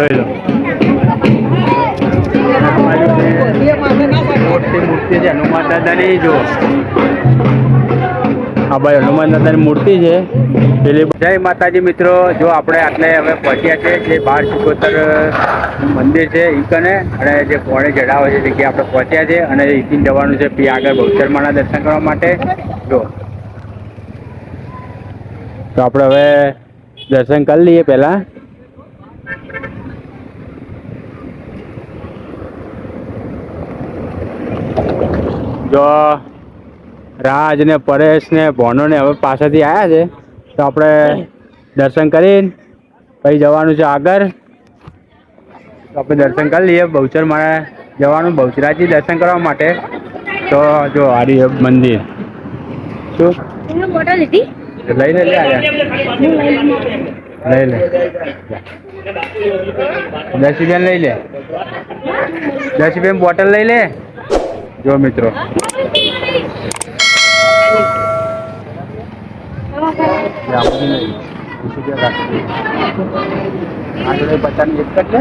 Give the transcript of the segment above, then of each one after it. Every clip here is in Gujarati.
જોઈ લો. મોટી મૂર્તિ છે હનુમાન દાદાની જો હા ભાઈ હનુમાન દાદાની મૂર્તિ છે. પેલી જય માતાજી મિત્રો જો આપણે આટલે હવે પહોંચ્યા છે જે બાર ચુકોતર મંદિર છે ઈ કને અને જે પોણે ચડાવે છે જગ્યાએ આપણે પહોંચ્યા છે અને ઈથી જવાનું છે પી આગળ બહુચરમાના દર્શન કરવા માટે. જો. તો આપણે હવે દર્શન કરી લઈએ પહેલાં. જો રાજ ને પરેશ ને ભોનો ને હવે પાછળથી આવ્યા છે. તો આપણે દર્શન કરીને પછી જવાનું છે આગળ. તો આપણે દર્શન કરી લઈએ. બહુચર મારે જવાનું, બહુચરાજી દર્શન કરવા માટે. તો જો આર્ય મંદિર. શું? લઈ લે લઈ લે દસ રૂપિયા લઈ લે. દસ રૂપિયા બોટલ લઈ લે. જો મિત્રો. આગળ પચાસ એક જ લે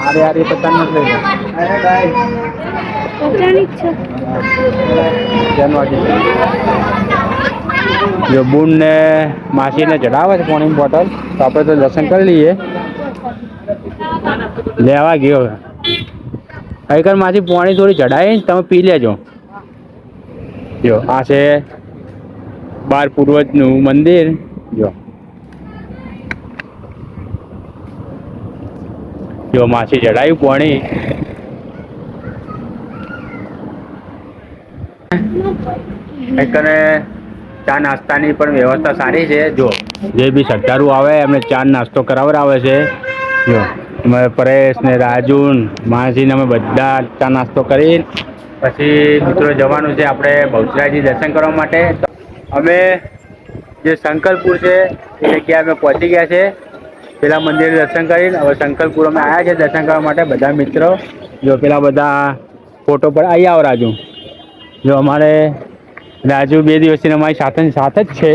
આરે જ છે બુન ને ચડાવે છે પાણીની બોટલ તો આપણે તો દર્શન કરી લઈએ. લેવા ગયો માસી પાણી થોડી ચડાવી તમે પી લેજો. જો આ છે બાર પૂર્વજનું મંદિર. જો. જો માછી ચડાવ્યું પાણી. એકને ચા નાસ્તાની પણ વ્યવસ્થા સારી છે. જો. જે બી શ્રદ્ધાળુ આવે એમને ચા નાસ્તો કરાવડાવે છે. જો. અમે પરેશ ને રાજુન માનસીને અમે બધા ચા નાસ્તો કરી. પછી મિત્રો જવાનું છે આપણે બહુચરાજી દર્શન કરવા માટે. અમે જે શંકરપુર છે, એ જગ્યાએ અમે પહોંચી ગયા છે. પેલા મંદિરે દર્શન કરીને હવે શંકરપુર અમે આવ્યા છે દર્શન કરવા માટે. બધા મિત્રો, જો પેલા બધા ફોટો પર આવી આવો રાજુ. જો અમારે રાજુ બે દિવસથી અમારી સાથે સાથે જ છે.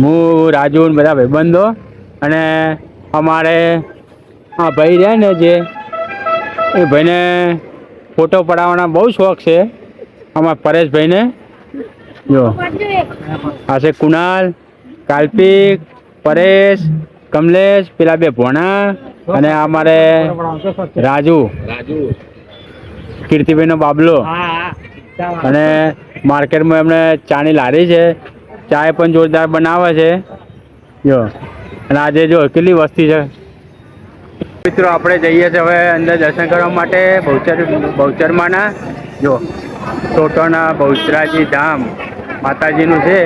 હું, રાજુ બધા ભાઈબંધો અને અમારે આ ભાઈ રહ્યા ને જે એ ભાઈને ફોટો પડાવવાના બહુ શોખ છે. અમારા પરેશભાઈને જો. આ છે કુણાલ કાલ્પિક પરેશ કમલેશ પેલા બે ભોણા અને અમારે રાજુ. કીર્તિભાઈનો બાબલો. અને માર્કેટમાં એમણે ચાની લારી છે. ચાય પણ જોરદાર બનાવે છે. જો. અને આજે જો કેટલી વસ્તી છે. મિત્રો, આપણે જઈએ છીએ હવે અંદર દર્શન કરવા માટે બહુચર, બહુચરમાના. જો ટોટોના બહુચરાજી ધામ માતાજીનું છે.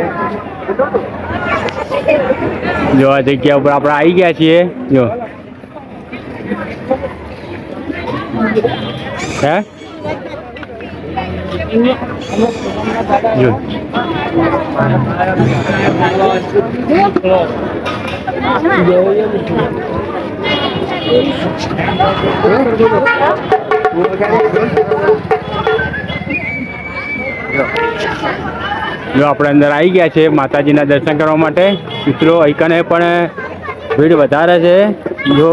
જો, આ જગ્યા ઉપર આપણે આવી ગયા છીએ. જો. હે? જો. જો આપણે અંદર આવી ગયા છે માતાજીના દર્શન કરવા માટે, મિત્રો અહીંકને પણ ભીડ વધારે છે. જો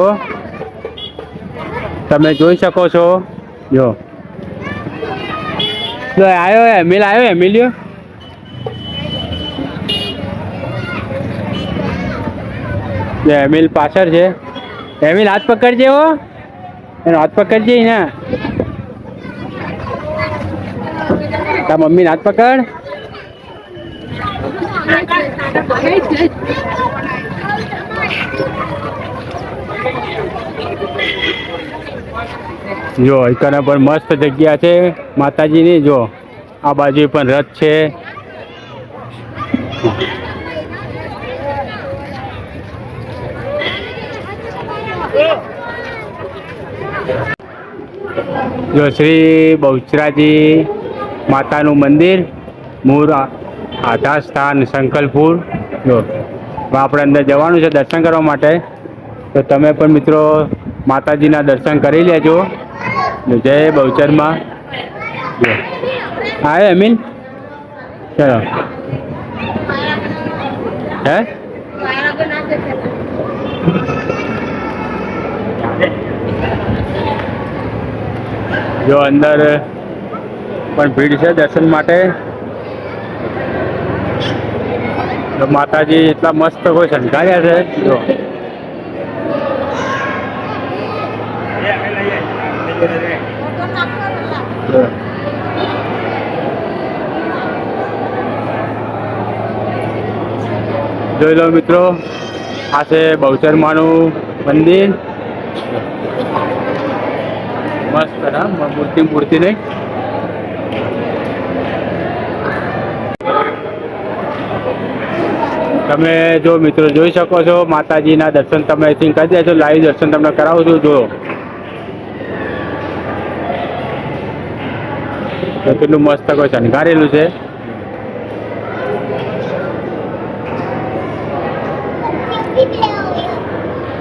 તમે જોઈ શકો છો, જો. આવ્યો એમિલ આવ્યો એમિલ્યો? એમિલ પાછળ છે. એમિલ હાથ પકડજે હો. એનો હાથ પકડજે ને. તાર મમ્મી હાથ પકડ. જો એકને પણ મસ્ત જગ્યા છે. માતાજીની, જો. આ બાજુ પણ રથ છે. જો શ્રી બહુચરાજી માતાનું મંદિર, મૂળ આધાર સ્થાન સંકલપુર જો આપણે અંદર જવાનું છે દર્શન કરવા માટે. તો તમે પણ મિત્રો માતાજીના દર્શન કરી લેજો. જય બહુચરમાં. આવે અમીન. ચલો. હે? જો અંદર પણ ભીડ છે દર્શન માટે. તો માતાજી એટલા મસ્ત કોઈ શણગાર્યા છે, જો. જોઈ લો મિત્રો, આ છે બહુચરમાનું મંદિર. ના મૂર્તિ મૂર્તિ નહીં તમે જો મિત્રો જોઈ શકો છો, માતાજીના દર્શન તમે અહીંથી કરી દેજો લાઈવ દર્શન તમને કરાવું છું જો કેટલું મસ્ત કોઈ શણગારેલું છે.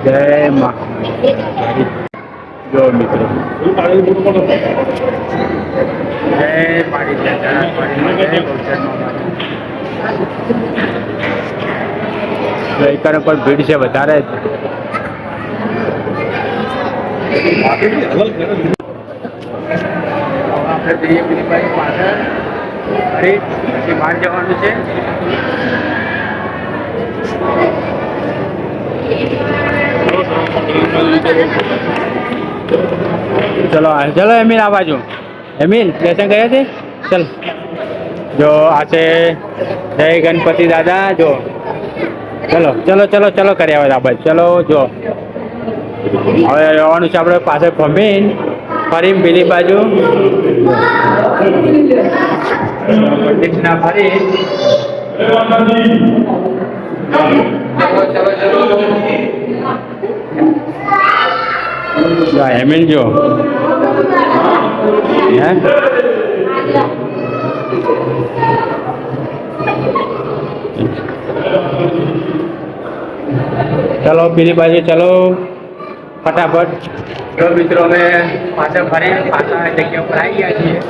જય મા. જો મિત્રો. જય પાડી જય પાડી પણ ભીડ છે વધારે જ. આપણે પેલી બાજુ પાછળ ફરી પછી બહાર જવાનું છે. ચલો ચલો એમિલ આ બાજુ. એમિલ દર્શન કર્યા છે? ચલ. જો આ છે જય ગણપતિ દાદા, જો. ચલો ચલો ચલો ચલો કરી આવે આ બાજુ ચલો, જો. હવે રહેવાનું છે આપણે પાછળ ફમીન ફરી પેલી બાજુ. ફરી ચલો ચલો ચલો જો એમિલ જો. હે? ચલો પેલી બાજુ ચલો. ફટાફટ. જો મિત્રો અમે પાછા ફરી પાછા જગ્યા ઉપર આવી ગયા છીએ.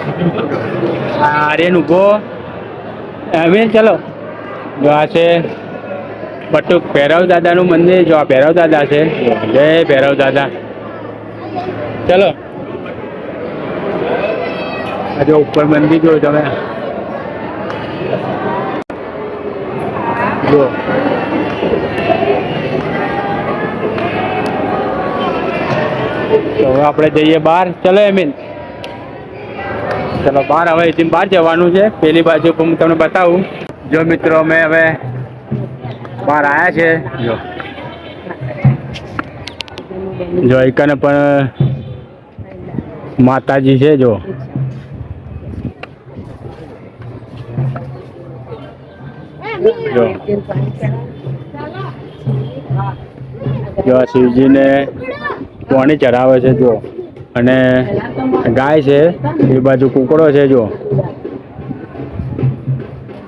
આર્યન ઊભો અમીન ચલો. જો આ છે બટુક ભૈરવ દાદાનું મંદિર. જો આ ભૈરવ દાદા છે. જય ભૈરવ દાદા. ચલો. આજે ઉપર મંદિર જો તમે. જો તો હવે આપણે જઈએ બહાર. ચલો, એમિન. ચલો, બહાર. હવે એથી બહાર જવાનું છે. પેલી બાજુ પણ હું તમને બતાવું. જો મિત્રો, અમે હવે બહાર આવ્યા છે. જો. જો એકને પણ માતાજી છે જો. જો. શિવજીને પાણી ચઢાવે છે જો. અને ગાય છે, એ બાજુ કુકડો છે જો.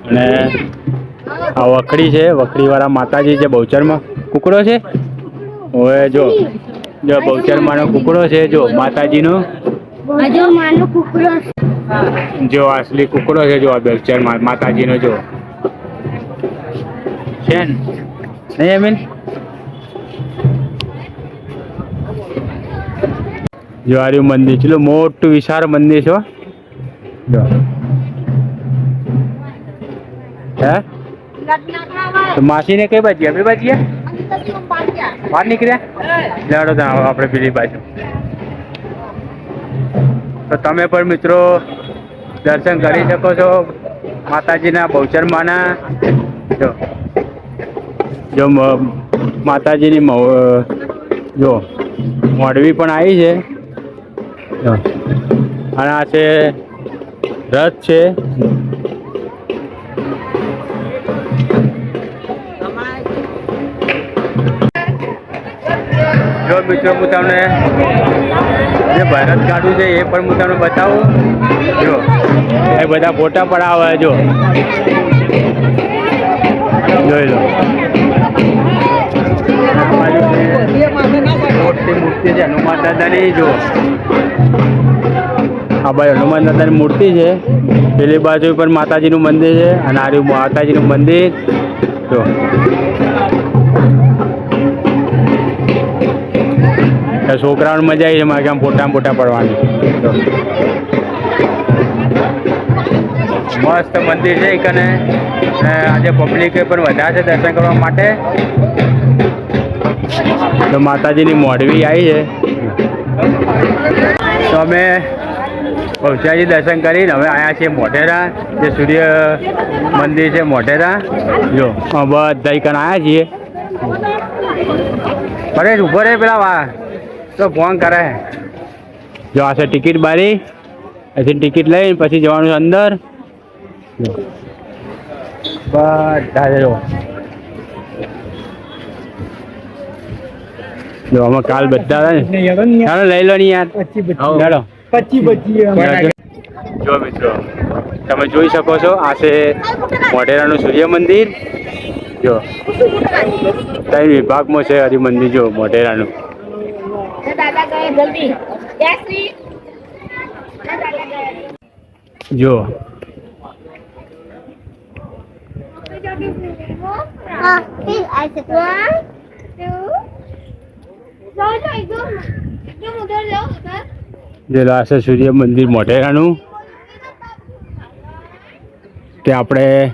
અને આ વખડી છે, વખડીવાળા માતાજી છે બહુચરમાં કુકડો છે હવે જો. જો બહુચરમાંનો કુકડો છે જો માતાજીનો. માનો જો અસલી કુકડો છે જો આ બહુચરમાં માતાજીનો જો. છે ને? નહીં અમીન જો મંદિર. ચલો મોટું વિશાળ મંદિર છે હો. જો. હે? માસીને કઈ બાજુ? આપણી બાજુ? બહાર નીકળ્યા? જાડો તો આપણે પેલી બાજુ. તો તમે પણ મિત્રો દર્શન કરી શકો છો માતાજીના બહુચરમાના જો. જો માતાજીની જો મોડવી પણ આવી છે. અને આ છે, રથ છે. મિત્રો હું તમને જે ભરત કાઢ્યું છે એ પણ હું તમને બતાવું. જો. એ બધા ફોટા પણ આવે જો. જોઈ લો. મોટી મૂર્તિ છે હનુમાન દાદાની જો. આ ભાઈ હનુમાન દાદાની મૂર્તિ છે. પેલી બાજુ પણ માતાજીનું મંદિર છે અને આ માતાજીનું મંદિર. જો. તો છોકરાઓને મજા આવી છે મારે આમ ફોટા ફોટા પડવાની. મસ્ત મંદિર છે કને આજે પબ્લિક પણ વધારે છે દર્શન કરવા માટે. તો માતાજીની મોઢવી આવી છે. તો અમે પૌષાજી દર્શન કરીને હવે આવ્યા છીએ મોઢેરા જે સૂર્ય મંદિર છે મોઢેરા. જો બધા કણ આવ્યા છીએ. પરેશ ઊભો રે પેલા વા. તો ફોન કરે. જો આ છે ટિકિટ બારી. અહીંથી ટિકિટ લઈને પછી જવાનું છે અંદર. જો. બધા જો જો અમે કાલ બધા હતા ને. ચાલો લઈ લો ને યાર. ચાલો. જો મિત્રો તમે જોઈ શકો છો આ છે મોઢેરાનું સૂર્ય મંદિર. જો. ત્રણ વિભાગમાં છે હરિમંદિર જો મોઢેરાનું. જલ્દી. જય શ્રી જો. જે લાસ્ટ સૂર્ય મંદિર મોઢેરાનું. તે આપણે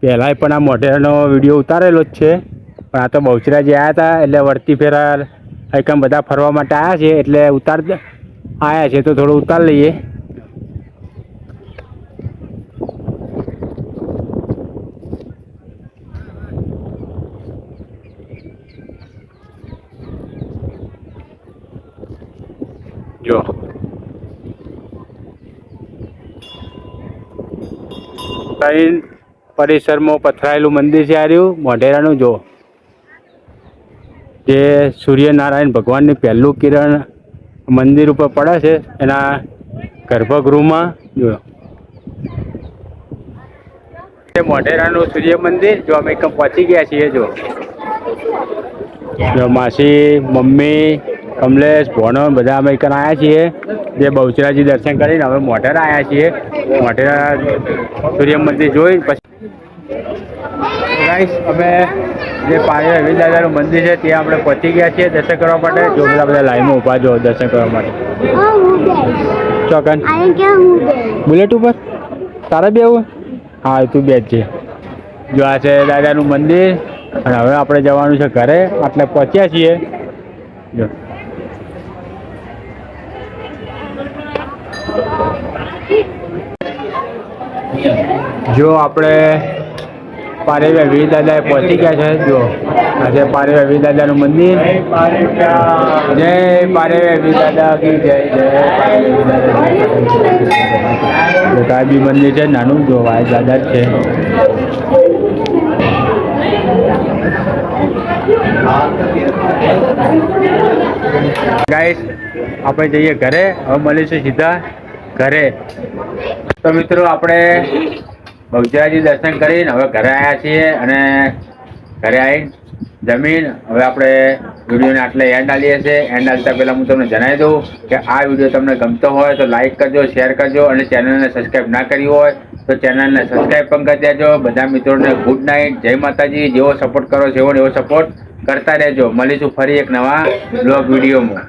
પહેલાંય પણ આ મોઢેરાનો વીડિયો ઉતારેલો જ છે. પણ આ તો બહુચરાજી આવ્યા હતા એટલે વળતી ફેરા એકમ બધા ફરવા માટે આવ્યા છે એટલે ઉતાર આવ્યા છે તો થોડું ઉતાર લઈએ. જો. કઈ પરિસરમાં પથરાયેલું મંદિર છે આ રહ્યું? મોઢેરાનું, જો. જે સૂર્યનારાયણ ભગવાનની પહેલું કિરણ મંદિર ઉપર પડે છે એના ગર્ભગૃહમાં. જો. એ મોઢેરાનું સૂર્ય મંદિર જો અમે એકદમ પહોંચી ગયા છીએ જો. જો માસી મમ્મી કમલેશ ભોનો બધા અમે એક આવ્યા છીએ. જે બહુચરાજી દર્શન કરીને હવે મોઢેરા આવ્યા છીએ. મોઢેરા સૂર્ય મંદિર જોઈ પછી અમે જે પાણી એવી મંદિર છે ત્યાં આપણે પહોંચી ગયા છીએ દર્શન કરવા માટે. જો બધા બધા લાઈનમાં ઊભા જો દર્શન કરવા માટે. ચોકન. બુલેટ ઉપર? તારા બે હા તું બે જ છે. જો આ છે દાદાનું મંદિર. અને હવે આપણે જવાનું છે ઘરે. આટલે પહોંચ્યા છીએ. જો. જો આપણે પારેવા વીર દાદાએ પહોંચી ગયા છે. જો આજે છે પારેવા વીર દાદાનું મંદિર. જય પારેવા વીર દાદા કી જય જય. જો કાબી મંદિર છે, નાનું જો વાય દાદા છે. ગાઈસ આપણે જઈએ ઘરે. હવે મળીશું સીધા ઘરે. તો મિત્રો, આપણે બહુચરાજી દર્શન કરીને હવે ઘરે આવ્યા છીએ અને ઘરે આવીને જમીન, હવે આપણે વિડીયોને આટલે એન્ડ આલીએ છીએ. એન્ડ આલતા પહેલાં હું તમને જણાવી દઉં કે આ વીડિયો તમને ગમતો હોય તો લાઇક કરજો, શેર કરજો અને ચેનલને સબસ્ક્રાઈબ ના કરી હોય તો ચેનલને સબસ્ક્રાઈબ પણ કરી દેજો. બધા મિત્રોને ગુડ નાઇટ જય માતાજી. જેવો સપોર્ટ કરો છો એવો એવો સપોર્ટ કરતા રહેજો. મળીશું ફરી એક નવા બ્લોગ વિડીયોમાં.